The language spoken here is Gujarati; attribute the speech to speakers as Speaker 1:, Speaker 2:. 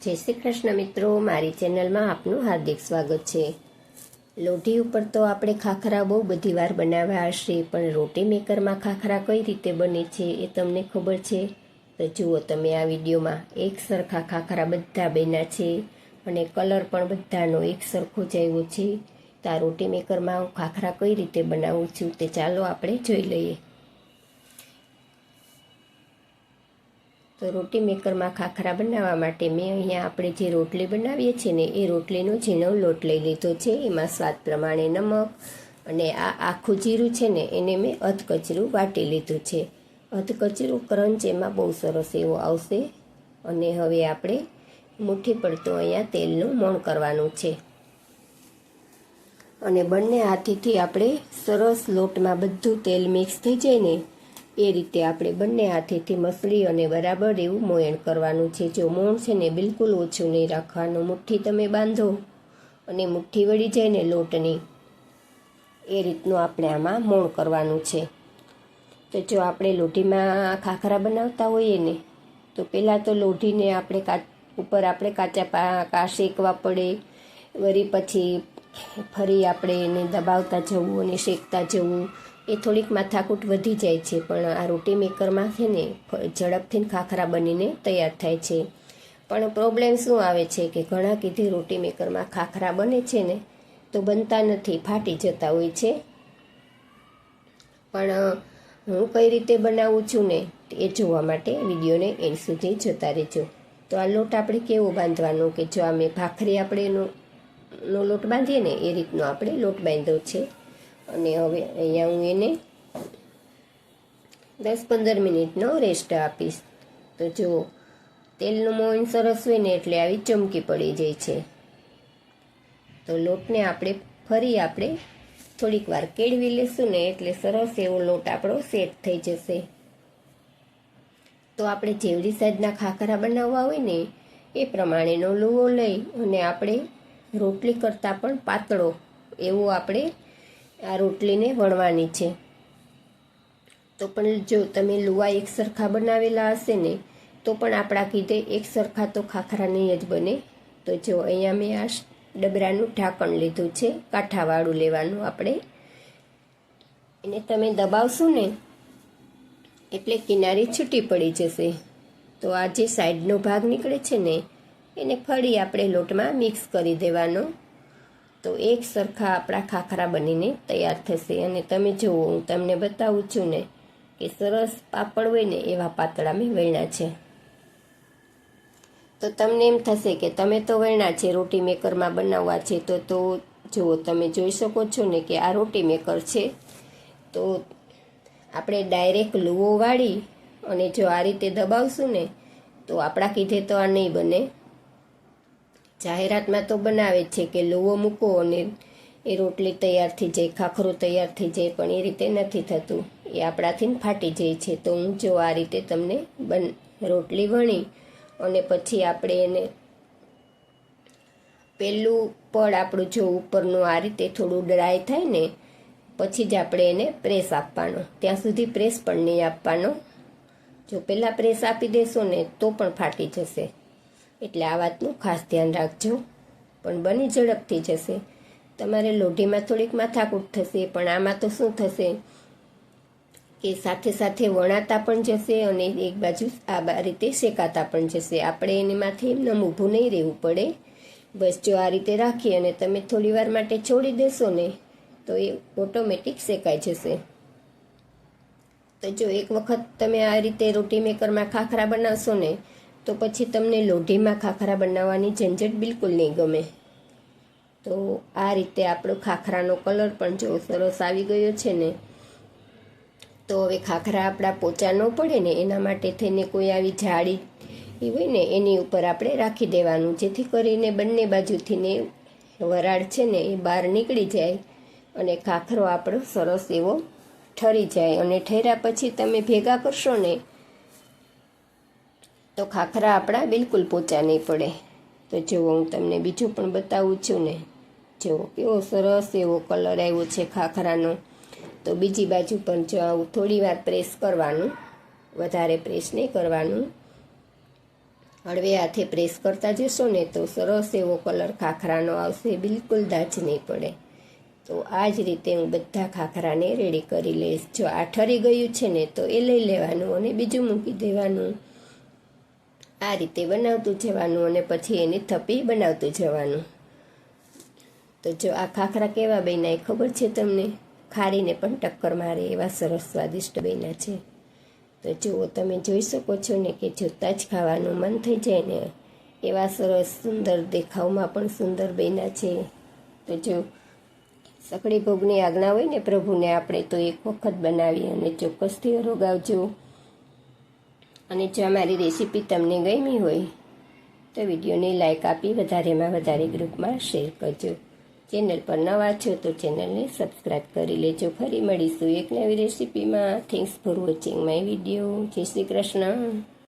Speaker 1: જય શ્રી કૃષ્ણ મિત્રો, મારી ચેનલમાં આપનું હાર્દિક સ્વાગત છે. લોઢી ઉપર તો આપણે ખાખરા બહુ બધી વાર બનાવ્યા હશે, પણ રોટી મેકરમાં ખાખરા કઈ રીતે બને છે એ તમને ખબર છે? તો જુઓ તમે આ વિડીયોમાં, એક સરખા ખાખરા બધા બન્યા છે અને કલર પણ બધાનો એક સરખો જ આવ્યો છે. તો આ રોટી મેકરમાં હું ખાખરા કઈ રીતે બનાવું છું તે ચાલો આપણે જોઈ લઈએ. તો રોટી મેકરમાં ખાખરા બનાવવા માટે મેં અહીંયા આપણે જે રોટલી બનાવીએ છીએ ને, એ રોટલીનો ઝીણો લોટ લઈ લીધો છે. એમાં સ્વાદ પ્રમાણે નમક અને આ આખું જીરું છે ને, એને મેં અધકચરું વાટી લીધું છે. અધકચરું ક્રંચ એમાં બહુ સરસ એવો આવશે અને હવે આપણે મુઠ્ઠી પડતું અહીંયા તેલનું મોણ કરવાનું છે. અને બંને હાથીથી આપણે સરસ લોટમાં બધું તેલ મિક્સ થઈ જાય ને એ રીતે આપણે બંને હાથેથી મસળી અને બરાબર એવું મોયણ કરવાનું છે. જો મોણ છે ને બિલકુલ ઓછું નહીં રાખવાનું. મુઠ્ઠી તમે બાંધો અને મુઠ્ઠી વળી જાય ને લોટની એ રીતનું આપણે આમાં મોણ કરવાનું છે. તો જો આપણે લોઢીમાં ખાખરા બનાવતા હોઈએ ને, તો પહેલાં તો લોઢીને આપણે કા, ઉપર આપણે કાચા કા શેકવા પડે. વળી પછી ફરી આપણે એને દબાવતા જવું અને શેકતા જવું. એ થોડીક માથાકૂટ વધી જાય છે, પણ આ રોટી મેકરમાં છે ને ઝડપથી ખાખરા બનીને તૈયાર થાય છે. પણ પ્રોબ્લેમ શું આવે છે કે ઘણા કીધી રોટી મેકરમાં ખાખરા બને છે ને, તો બનતા નથી, ફાટી જતા હોય છે. પણ હું કઈ રીતે બનાવું છું ને, એ જોવા માટે વિડીયોને એન્ડ સુધી જોતા રહેજો. તો આ લોટ આપણે કેવો બાંધવાનો કે જો અમે ભાખરી આપણે એનો લોટ બાંધીએ ને, એ રીતનો આપણે લોટ બાંધ્યો છે. અને હવે અહીંયા હું એને દસ પંદર મિનિટનો રેસ્ટ આપીશ. તો જો તેલનું મોઈન સરસ હોય ને એટલે આવી ચમકી પડી જાય છે. તો લોટને આપણે ફરી આપણે થોડીક વાર કેળવી લેશું ને એટલે સરસ એવો લોટ આપણો સેટ થઈ જશે. તો આપણે જેવડી સાઈઝના ખાખરા બનાવવા હોય ને એ પ્રમાણેનો લુવો લઈ અને આપણે રોટલી કરતાં પણ પાતળો એવો આપણે આ રોટલીને વણવાની છે. તો પણ જો તમે લુવા એક સરખા બનાવેલા હશે ને, તો પણ આપણા કીધે એક સરખા તો ખાખરા નહીં જ બને. તો જો અહીંયા મેં આ ડબરાનું ઢાંકણ લીધું છે, કાંઠાવાળું લેવાનું આપણે. એને તમે દબાવશો ને, એટલે કિનારી છૂટી પડી જશે. તો આ જે સાઈડનો ભાગ નીકળે છે ને, એને ફરી આપણે લોટમાં મિક્સ કરી દેવાનો. તો એક સરખા આપણા ખાખરા બનીને તૈયાર થશે અને તમે જુઓ, હું તમને બતાવું છું ને કે સરસ પાપડ હોય ને એવા પાતળા મેં વણ્યા છે. તો તમને એમ થશે કે તમે તો વણ્યા છે, રોટી મેકરમાં બનાવવા છે, તો તો જુઓ, તમે જોઈ શકો છો ને કે આ રોટી મેકર છે. તો આપણે ડાયરેક્ટ લુઓ વાળી અને જો આ રીતે દબાવશું ને, તો આપણા કીધે તો આ નહીં બને. જાહેરાતમાં તો બનાવે છે કે લોવો મૂકો અને એ રોટલી તૈયાર થઈ જાય, ખાખરો તૈયાર થઈ જાય, પણ એ રીતે નથી થતું. એ આપણાથી ફાટી જાય છે. તો હું જો આ રીતે તમને બન, રોટલી વણી અને પછી આપણે એને પહેલું પડ આપણું જો ઉપરનું આ રીતે થોડું ડ્રાય થાય ને, પછી જ આપણે એને પ્રેસ આપવાનો. ત્યાં સુધી પ્રેસ પણ નહીં આપવાનો. જો પહેલાં પ્રેસ આપી દેશો ને, તો પણ ફાટી જશે. એટલે આ વાતનું ખાસ ધ્યાન રાખજો. પણ બની ઝડપથી જશે. તમારે લોઢીમાં થોડીક માથાકૂટ થશે, પણ આમાં તો શું થશે? કે સાથે સાથે વણાતા પણ જશે અને એક બાજુ આ રીતે શેકાતા પણ જશે. આપણે એનામાંથી એમને ઊભું નહીં રહેવું પડે. બસ જો આ રીતે રાખી અને તમે થોડી વાર માટે છોડી દેશો ને, તો એ ઓટોમેટિક શેકાઈ જશે. તો જો એક વખત તમે આ રીતે રોટી મેકરમાં ખાખરા બનાવશો ને તો પછી તમને લોઢીમાં ખાખરા બનાવવાની ઝંઝટ બિલકુલ નહીં ગમે. તો આ રીતે આપણો ખાખરાનો કલર પણ જો સરસ આવી ગયો છે ને, તો હવે ખાખરા આપણા પોચા ન પડે ને, એના માટે થઈને કોઈ આવી જાળી એ હોય ને, એની ઉપર આપણે રાખી દેવાનું. જેથી કરીને બંને બાજુથી ને વરાળ છે ને એ બહાર નીકળી જાય અને ખાખરો આપણો સરસ એવો ઠરી જાય. અને ઠર્યા પછી તમે ભેગા કરશો ને તો ખાખરા આપણા બિલકુલ પોચા નહીં પડે. તો જુઓ, હું તમને બીજું પણ બતાવું છું ને. જુઓ, કેવો સરસ એવો કલર આવ્યો છે ખાખરાનો. તો બીજી બાજુ પણ જો આવું થોડી વાર પ્રેસ કરવાનું. વધારે પ્રેસ નહીં કરવાનું. હળવે હાથે પ્રેસ કરતા જશો ને તો સરસ એવો કલર ખાખરાનો આવશે. બિલકુલ દાજ નહીં પડે. તો આ જ રીતે હું બધા ખાખરાને રેડી કરી લઈશ. જો આ ઠરી ગયું છે ને તો એ લઈ લેવાનું અને બીજું મૂકી દેવાનું. આ રીતે બનાવતું જવાનું અને પછી એની થપ્પી બનાવતું જવાનું. તો જો આ ખાખરા કેવા બન્યા એ ખબર છે તમને? ખારીને પણ ટક્કર મારે એવા સરસ સ્વાદિષ્ટ બન્યા છે. તો જુઓ તમે જોઈ શકો છો ને કે જોતાં જ ખાવાનું મન થઈ જાય ને એવા સરસ સુંદર દેખાવમાં પણ સુંદર બન્યા છે. તો જો સકડી ભોગની આજ્ઞા હોય ને પ્રભુને આપણે તો એક વખત બનાવી અને ચોક્કસથી રોગાવજો અને જો અમારી રેસીપી તમને ગમી હોય, તો વિડીયોને લાઈક આપી વધારેમાં વધારે ગ્રુપમાં શેર કરજો. ચેનલ પર નવા છો તો ચેનલને સબસ્ક્રાઈબ કરી લેજો. ફરી મળીશું એક નવી રેસીપીમાં. Thanks for watching my video Jai Shri Krishna.